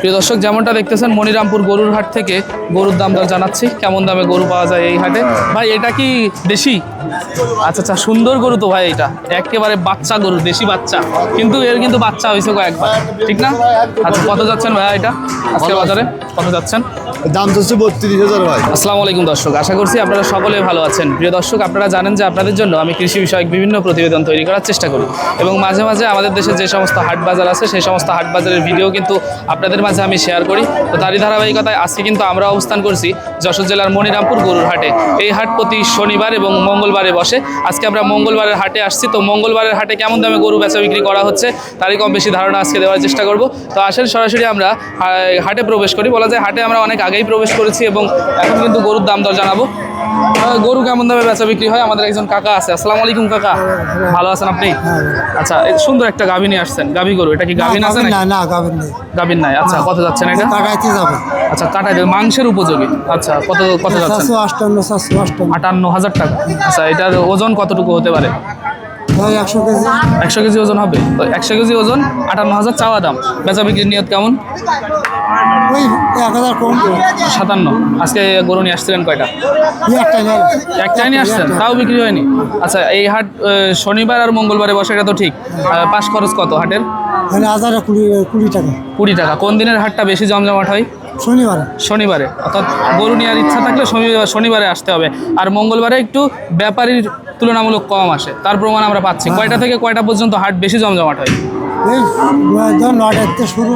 প্রিয় দর্শক যেমনটা দেখতেছেন মনিরামপুর গরুর হাট থেকে গরুর দাম দর জানাচ্ছি। কেমন দামে গরু পাওয়া যায় এই হাটে? ভাই এটা কি দেশি? আচ্ছা আচ্ছা সুন্দর গরু তো ভাই এটা। একেবারে বাচ্চা গরু দেশি বাচ্চা। কিন্তু এর কিন্তু বাচ্চা হয়েছে কয়েকবার ঠিক না? আচ্ছা কত যাচ্ছেন ভাইয়া এটা? আজকে বাজারে কত যাচ্ছেন? দাম হচ্ছে বত্রিশ হাজার ভাই। আসসালামু আলাইকুম দর্শক, আশা করছি আপনারা সকলে ভালো আছেন। প্রিয় দর্শক, আপনারা জানেন যে আপনাদের জন্য আমি কৃষি বিষয়ক বিভিন্ন প্রতিবেদন তৈরি করার চেষ্টা করি। এবং মাঝে মাঝে আমাদের দেশে যে সমস্ত হাট বাজার আছে, সেই সমস্ত হাট বাজারের ভিডিও কিন্তু আপনাদের মাঝে আমি শেয়ার করি। তো তারই ধারাবাহিকতায় আজকে কিন্তু আমরা অবস্থান করছি যশোর জেলার মনিরামপুর গরুর হাটে। এই হাট প্রতি শনিবার এবং মঙ্গলবারে বসে। আজকে আমরা মঙ্গলবারের হাটে আসছি। তো মঙ্গলবারের হাটে কেমন দামে গরু বেচা বিক্রি করা হচ্ছে, তারই কম বেশি ধারণা আজকে দেওয়ার চেষ্টা করব। তো আসেন সরাসরি আমরা হাটে প্রবেশ করি। বলা যায় হাটে আমরা অনেক আগেই প্রবেশ করেছি এবং এখন কিন্তু গরুর দাম দর জানাব। গরু কেমন দামে বেচা বিক্রি হয়? আমাদের একজন কাকা আছে। আসসালামু আলাইকুম কাকা। ভালো আছেন আপনি? আচ্ছা সুন্দর একটা গাভী নিয়ে আসছেন। গাভী গরু এটা কি গাভী আছে না না গাবেন নেই। গাভীর নাই। আচ্ছা কত যাচ্ছেন এটা? টাকাইতে যাবে। আচ্ছা কাটাই দেবে মাংসের উপযোগী। আচ্ছা কত কত যাচ্ছেন? সাতশো আটান্ন হাজার টাকা। আচ্ছা এটার ওজন কতটুকু হতে পারে? একশো কেজি। একশো কেজি ওজন হবে? তো একশো কেজি ওজন আটান্ন হাজার চাওয়া দাম। বেচা বিক্রির নিয়ত কেমন? ওই এক হাজার কম সাতান্ন। আজকে গরু নিয়ে আসছিলেন কয়টা? একটাই নিয়ে আসছেন? তাও বিক্রি হয়নি? আচ্ছা এই হাট শনিবার আর মঙ্গলবারে বসে এটা তো ঠিক। পাশ খরচ কত হাটের? মানে হাজারে কুড়ি কুড়ি টাকা। কুড়ি টাকা। কোন দিনের হাটটা বেশি জমজমাট হয়? শনিবার। শনিবারে। অর্থাৎ গরু নেওয়ার ইচ্ছা থাকলে শনিবার শনিবারে আসতে হবে। আর মঙ্গলবারে একটু ব্যাপারীর তুলনামূলক কম আসে। তার প্রমাণ আমরা পাচ্ছি। কয়টা থেকে কয়টা পর্যন্ত হাট বেশি জমজমাট হয়? এই নটাতে শুরু।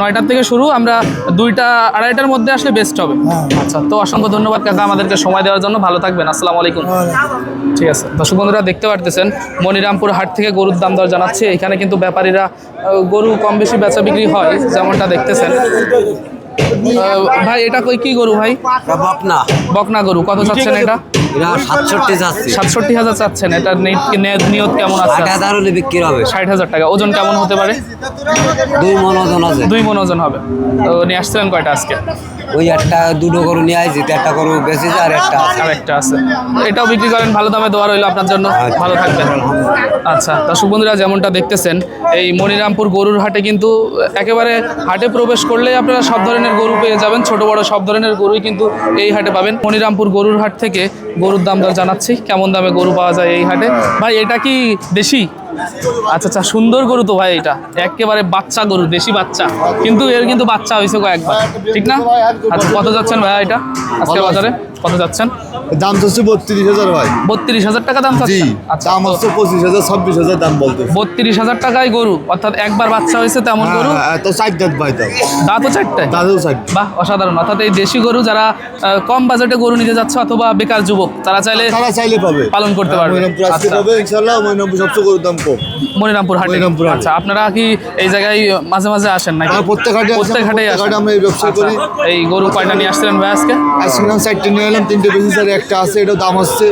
নয়টার থেকে শুরু আমরা দুইটা আড়াইটার মধ্যে আসলে বেস্ট হবে। হ্যাঁ। আচ্ছা তো অসংখ্য ধন্যবাদ কাকা আমাদেরকে সময় দেওয়ার জন্য। ভালো থাকবেন আসসালামু আলাইকুম। ঠিক আছে দর্শক বন্ধুরা দেখতে পারতেছেন মনিরামপুর হাট থেকে গরুর দাম দর জানাচ্ছে। এখানে কিন্তু ব্যাপারীরা গরু কম বেশি বেচা বিক্রি হয় যেমনটা দেখতেছেন। ভাই এটা কই কি গরু ভাই? বকনা। বকনা গরু কত চাচ্ছেন এটা? এরা সাতষট্টি যাচ্ছে। সাতষট্টি হাজার চাচ্ছেন। এটা নিয়ত কেমন আছে? ষাট হাজার হলে বিক্রি হবে। ষাট হাজার টাকা। ওজন কেমন হতে পারে? দুই মন ওজন আছে। দুই মন ওজন হবে। তো নিয়ে আসছিলেন কয়টা আজকে? ওই একটা দুটো গরু নিয়ে আসছি তো একটা গরু বেঁচেছে আর একটা। আর একটা আছে। এটাও বিক্রি করেন ভালো দামে দেওয়া রইল আপনার জন্য। ভালো থাকবেন। আচ্ছা দর্শক বন্ধুরা যেমনটা দেখতেছেন এই মনিরামপুর গরুর হাটে কিন্তু একেবারে হাটে প্রবেশ করলেই আপনারা সব ধরনের গরু পেয়ে যাবেন। ছোট বড় সব ধরনের গরুই কিন্তু এই হাটে পাবেন। মনিরামপুর গরুর হাট থেকে গরুর দাম দর জানাচ্ছি কেমন দামে গরু পাওয়া যায় এই হাটে। ভাই এটা কি দেশি? আচ্ছা আচ্ছা সুন্দর গরু তো ভাই এটা। একেবারে বাচ্চা গরু দেশি বাচ্চা। কিন্তু এর কিন্তু বাচ্চা হয়েছে কয়েকবার। ঠিক না? আচ্ছা কত যাচ্ছেন ভাইয়া এটা? আজকে বাজারে কত যাচ্ছেন? দাম হচ্ছে বত্রিশ হাজার ভাই। বত্রিশ হাজার টাকা দাম জি আচ্ছা দাম হচ্ছে পঁচিশ হাজার ছাব্বিশ হাজার দাম বলতে বত্রিশ হাজার টাকায় গরু অর্থাৎ একবার বাচ্চা হয়েছে তেমন গরু? তো চার দাঁত ভাই দাম দাঁতও চারটায় চার বাহ অসাধারণ। অর্থাৎ এই দেশি গরু যারা কম বাজেটে গরু নিতে যাচ্ছে অথবা বেকার যুবক তারা চাইলে তারা চাইলে পাবে। পালন করতে পারবে। মনিরামপুর আসতে আচ্ছা। পাবে মনিরামপুর সবচেয়ে গরুর দাম কম। মনিরামপুর হাটে। মনিরামপুর আচ্ছা আপনারা কি এই জায়গায় মাঝে মাঝে আসেন নাকি? প্রত্যেক হাটে প্রত্যেক হাটে আমরা এই ব্যবসা আচ্ছা, করি। এই গরু কয়টা নিয়ে আসছিলেন ভাই আজকে? সাইডটা নিয়ে এলাম তিনটে বেশি একটা আছে এটা দাম হচ্ছে।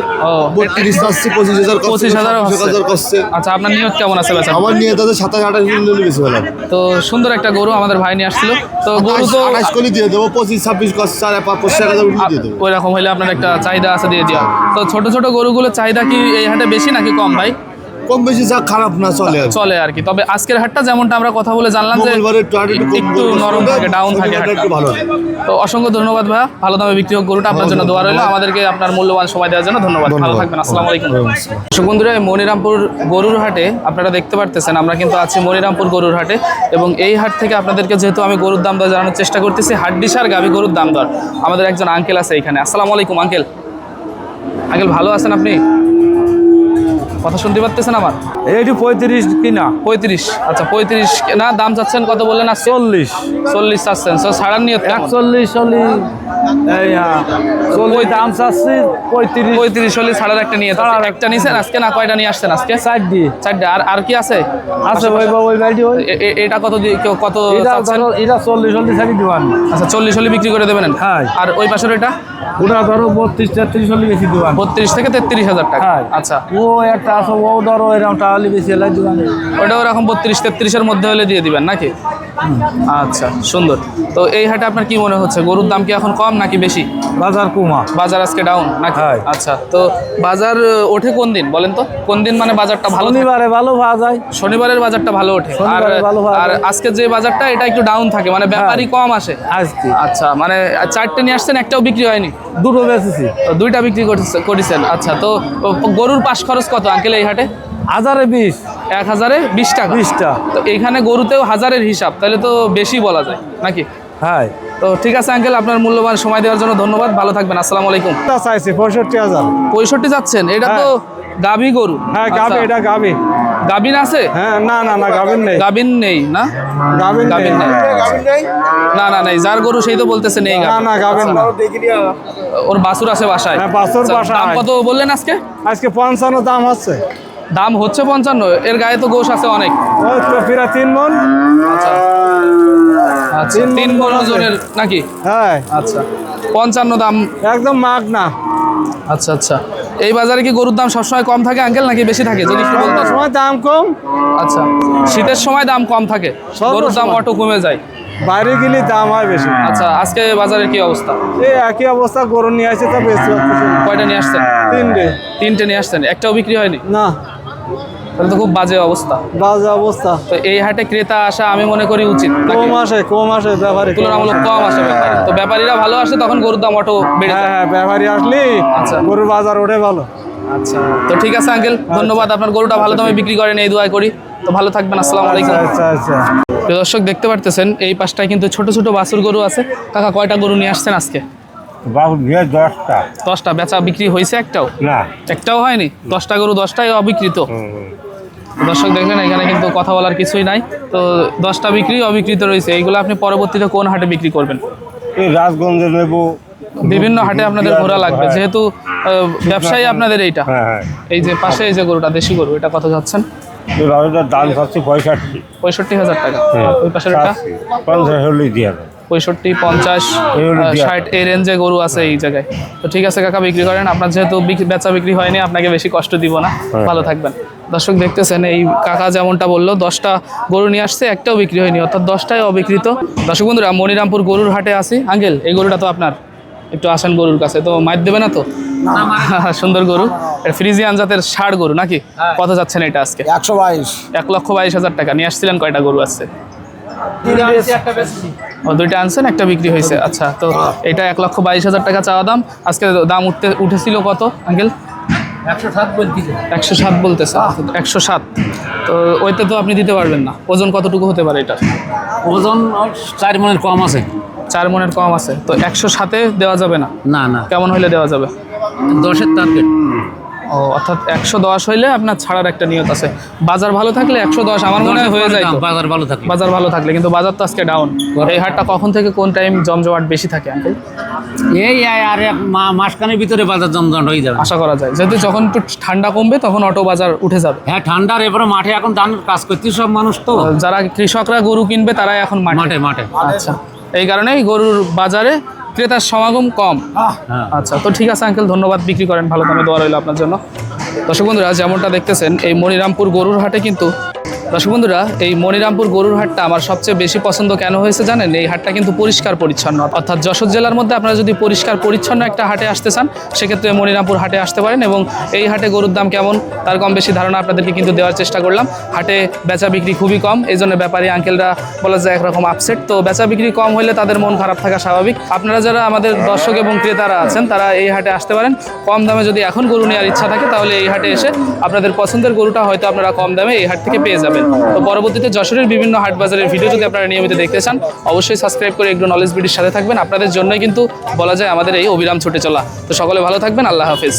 বত্রিশ আসছে পঁচিশ হাজার পঁচিশ হাজার হাজার করছে আচ্ছা আপনার নিয়ত কেমন আছে বেচা আমার নিয়ে তাদের সাতাশ আঠাশ কিলো বেশি হলাম তো সুন্দর একটা গরু আমাদের ভাই নিয়ে আসছিল। তো গরু তো আঠাশ করে দিয়ে দেবো পঁচিশ ছাব্বিশ করছে আর পঁচিশ হাজার দিয়ে দেবো। ওই রকম হলে আপনার একটা চাহিদা আছে দিয়ে দেওয়া তো ছোট ছোট গরুগুলোর চাহিদা কি এই হাটে বেশি নাকি কম ভাই? কম বেশি যা খারাপ না চলে চলে আর কি। তবে আজকের হাটটা যেমনটা আমরা কথা বলে জানলাম যে একটু নরম থাকে ডাউন থাকে তো অসংখ্য ধন্যবাদ ভাইয়া। ভালো দামে বিক্রি হোক গরুটা আপনার জন্য দোয়া রইল। আমাদেরকে আপনার মূল্যবান সময় দেওয়ার জন্য ধন্যবাদ। ভালো। থাকবেন আসসালামু আলাইকুম। বন্ধুরা মনিরামপুর গরুর হাটে আপনারা দেখতে পারতেছেন আমরা কিন্তু আছি মনিরামপুর গরুর হাটে। এবং এই হাট থেকে আপনাদেরকে যেহেতু আমি গরুর দাম দর জানানোর চেষ্টা করতেছি হাড্ডিসার গাভী গরুর দাম দর। আমাদের একজন আঙ্কেল আছে এখানে। আসসালামু আলাইকুম আঙ্কেল আঙ্কেল ভালো আছেন আপনি? কথা শুনতে পারতেছেন আমার এইটি পঁয়ত্রিশ কিনা। পঁয়ত্রিশ। আচ্ছা পঁয়ত্রিশ না দাম চাচ্ছেন কত বললেন আর চল্লিশ। চল্লিশ চাচ্ছেন সো ছাড়ার নিয়ত একচল্লিশ চল্লিশ। হ্যাঁ। দাম চাচ্ছি পঁয়ত্রিশ। পঁয়ত্রিশ চল্লিশ ছাড়ার একটা নিয়ে একটা নিয়েছেন আজকে না কয়টা নিয়ে আসছেন আজকে? চার দিয়ে আর আর কি আছে? আছে ওই ওই বাড়ি ওই। এ- এ- এটা কত কত এটা চাচ্ছেন? ধরো এটা চল্লিশ চল্লিশ ছাড়ি দিবান আচ্ছা চল্লিশ হলে বিক্রি করে দেবেন? হ্যাঁ। আর ওই পাশের এটা ওটা ধরো বত্রিশ তেত্রিশ চল্লিশ বেশি দিবান বত্রিশ থেকে তেত্রিশ হাজার টাকা। হ্যাঁ। আচ্ছা। ও একটা আছে ও ধরো এরকম টাকালি বেশি এলাই দিবান ওটা ওরকম বত্রিশ তেত্রিশের মধ্যে হলে দিয়ে দিবেন নাকি? আচ্ছা সুন্দর। তো এই হাটে আপনার কি মনে হচ্ছে? গরুর দাম কি এখন কম নাকি বেশি? বাজার কুমা। বাজার আজকে ডাউন নাকি। আচ্ছা তো বাজার ওঠে কোন দিন? বলেন তো কোন দিন মানে বাজারটা ভালো? শনিবারে ভালো পাওয়া যায় শনিবারের বাজারটা ভালো ওঠে। আর আর। আজকে যে বাজারটা এটা একটু ডাউন থাকে মানে ব্যাপারই কম আসে। আজকে। আচ্ছা মানে চারটে নিয়ে আসছেন একটাও বিক্রি হয়নি? দুটো বেচেছি। দুইটা বিক্রি করছে- করেছেন। আচ্ছা তো গরুর পাশ খরচ কত আঙ্কেল এই হাটে? হাজারে বিশ। এক হাজারে বিশ টাকা। বিশটা। তো এখানে গরুতেও হাজারের হিসাব তাহলে তো বেশি বলা যায় নাকি? হ্যাঁ। তো ঠিক আছে আঙ্কেল আপনার মূল্যবান সময় দেওয়ার জন্য ধন্যবাদ ভালো থাকবেন আসসালামু আলাইকুম। চাইছি পঁয়ষট্টি হাজার। পঁয়ষট্টি যাচ্ছেন? এটা তো গাভী গরু। হ্যাঁ আচ্ছা, গাবি এটা গাবি গাভিন আছে? হ্যাঁ না না না গাবিন নেই। গাভিন নেই না? গাবিন গাভিন নেই। না না নেই যার গরু সেই তো বলতেছে নেই না না গাবিন না। ওর বাসুর আছে বাসায়। হ্যাঁ, বাছুর আচ্ছা, বাসায়। কত বললেন আজকে? আজকে পঞ্চান্ন দাম হচ্ছে দাম হচ্ছে পঞ্চান্ন এর গায়ে তো গোশ আছে অনেক। ওই তিন মন? আচ্ছা। আচ্ছা তিন মন ওজনের নাকি? হ্যাঁ। আচ্ছা পঞ্চান্ন দাম। একদম মাগ না আচ্ছা আচ্ছা। এই বাজারে কি গরুর দাম সবসময় কম থাকে আঙ্কেল নাকি বেশি থাকে? যদি একটু সময় দাম কম। আচ্ছা শীতের সময় দাম কম থাকে গরুর দাম অটো কমে যায়। বাইরে গেলে দাম হয় বেশি। আচ্ছা আজকে বাজারের কি অবস্থা? এই একই অবস্থা গরু নিয়ে আসছে তো বেশি কয়টা নিয়ে আসছেন? তিনটে। তিনটে নিয়ে আসছেন একটাও বিক্রি হয়নি? না। তাহলে তো খুব বাজে অবস্থা। বাজে অবস্থা। তো এই হাটে ক্রেতা আসা আমি মনে করি উচিত? কম আসে কম আসে ব্যাপারী। তুলনামূলক কম আসে ব্যাপারী। তো ব্যাপারীরা ভালো আসে তখন গরুর দাম অটো বেড়ে হ্যাঁ যায়। হ্যাঁ ব্যাপারী আসলি আচ্ছা। গরুর বাজার ওঠে ভালো। আচ্ছা তো ঠিক আছে আঙ্কেল ধন্যবাদ। আপনার গরুটা ভালো দামে বিক্রি করেন এই দোয়াই করি। তো ভালো থাকবেন আসসালামু আলাইকুম। আচ্ছা আচ্ছা প্রিয় দর্শক দেখতে পারতেছেন এই পাশটায় কিন্তু ছোট ছোট বাছুর গরু আছে। কাকা কয়টা গরু নিয়ে আসছেন আজকে? দশটা। দশটা বেচা বিক্রি হয়েছে একটাও? না। একটাও হয়নি? দশটা গরু দশটাই অবিকৃত। দর্শক দেখলেন এখানে কিন্তু কথা বলার কিছুই নাই। তো দশটা বিক্রি অবিকৃত রয়েছে। এইগুলো আপনি পরবর্তীতে কোন হাটে বিক্রি করবেন? এই রাজগঞ্জে নেব। বিভিন্ন হাটে আপনাদের ঘোরা লাগবে। যেহেতু ব্যবসায়ী আপনাদের এইটা। হ্যাঁ হ্যাঁ। এই যে পাশে এই যে গরুটা দেশি গরু এটা কত যাচ্ছেন? দাম পঁয়ষট্টি। পঁয়ষট্টি হাজার টাকা। হ্যাঁ। ওই পাশের এটা পঞ্চাশ হলেই দিয়ে পঁয়ষট্টি পঞ্চাশ। ষাট এই রেঞ্জে গরু আছে এই জায়গায়। তো ঠিক আছে কাকা বিক্রি করেন। আপনার যেহেতু বেচা বিক্রি হয়নি আপনাকে বেশি কষ্ট দিব না। হ্যাঁ। ভালো থাকবেন। দর্শক দেখতেছেন এই কাকা যেমনটা বলল দশটা গরু নিয়ে আসছে একটাও বিক্রি হয়নি অর্থাৎ দশটাই অবিকৃত। দর্শক বন্ধুরা মনিরামপুর গরুর হাটে আসি আঙ্কেল এই গরুটা তো আপনার একটু আসেন গরুর কাছে তো মাইর দেবে না তো? সুন্দর গরু। ফ্রিজিয়ান জাতের ষাড় গরু নাকি? কত যাচ্ছেন এটা আজকে? একশো বাইশ। এক লক্ষ বাইশ হাজার টাকা। নিয়ে আসছিলেন কয়টা গরু আসছে ও দুইটা আনছেন একটা বিক্রি হয়েছে। আচ্ছা তো এটা এক লক্ষ বাইশ হাজার টাকা চাওয়া দাম। আজকে দাম উঠতে উঠেছিল কত আঙ্কেল? একশো সাত বলতেছে। একশো সাত তো ওইতে তো আপনি দিতে পারবেন না। ওজন কতটুকু হতে পারে এটা? ওজন চার মনের কম আছে। চার মনের কম আছে। তো একশো সাতে দেওয়া যাবে না? না না। কেমন হলে দেওয়া যাবে? দশের টার্গেট ও অর্থাৎ একশো দশ হইলে আপনার ছাড়ার একটা নিয়ত আছে। বাজার ভালো থাকলে একশো দশ আমার মনে হয় হয়ে যায় বাজার ভালো থাকে বাজার ভালো থাকলে কিন্তু বাজার তো আজকে ডাউন এই হাটটা কখন থেকে কোন টাইম জমজমাট বেশি থাকে আঙ্কেল এই আর এক মা- মাসখানেক ভিতরে বাজার জমজমাট হয়ে যাবে। আশা করা যায়। যেহেতু যখন একটু ঠান্ডা কমবে তখন অটো বাজার উঠে যাবে। হ্যাঁ ঠান্ডার এবারে মাঠে এখন ধান কাজ করতে সব মানুষ তো। যারা কৃষকরা গরু কিনবে তারাই এখন মাঠে। মাঠে মাঠে। আচ্ছা। এই কারণেই গরুর বাজারে ক্রেতার সমাগম কম। আচ্ছা তো ঠিক আছে আঙ্কেল ধন্যবাদ বিক্রি করেন ভালো দামে দোয়া রইল আপনার জন্য। দর্শক বন্ধুরা যেমনটা দেখতেছেন এই মনিরামপুর গরুর হাটে কিন্তু দর্শক বন্ধুরা, এই মনিরামপুর গরুর হাটটা আমার সবচেয়ে বেশি পছন্দ কেন হয়েছে জানেন? এই হাটটা কিন্তু পরিষ্কার পরিচ্ছন্ন। অর্থাৎ যশোর জেলার মধ্যে আপনারা যদি পরিষ্কার পরিচ্ছন্ন একটা হাটে আসতে চান, সেক্ষেত্রে মনিরামপুর হাটে আসতে পারেন এবং এই হাটে গরুর দাম কেমন তার কম বেশি ধারণা আপনাদেরকে কিন্তু দেওয়ার চেষ্টা করলাম। হাটে বেচা বিক্রি খুবই কম, এই জন্য ব্যাপারী আঙ্কেলরা বলা যায় একরকম আপসেট তো বেচা বিক্রি কম হলে তাদের মন খারাপ থাকা স্বাভাবিক। আপনারা যারা আমাদের দর্শক এবং ক্রেতারা আছেন, তারা এই হাটে আসতে পারেন। কম দামে যদি এখন গরু নেওয়ার ইচ্ছা থাকে, তাহলে এই হাটে এসে আপনাদের পছন্দের গরুটা হয়তো আপনারা কম দামে এই হাট থেকে পেয়ে যাবেন। তো পরবর্তীতে যশোরের বিভিন্ন হাট বাজারের ভিডিও যদি আপনারা নিয়মিত দেখতে চান, অবশ্যই সাবস্ক্রাইব করে একটু নলেজ বিডির সাথে থাকবেন। আপনাদের জন্যই কিন্তু বলা যায় আমাদের এই অবিরাম ছুটে চলা। তো সকলে ভালো থাকবেন, আল্লাহ হাফিজ।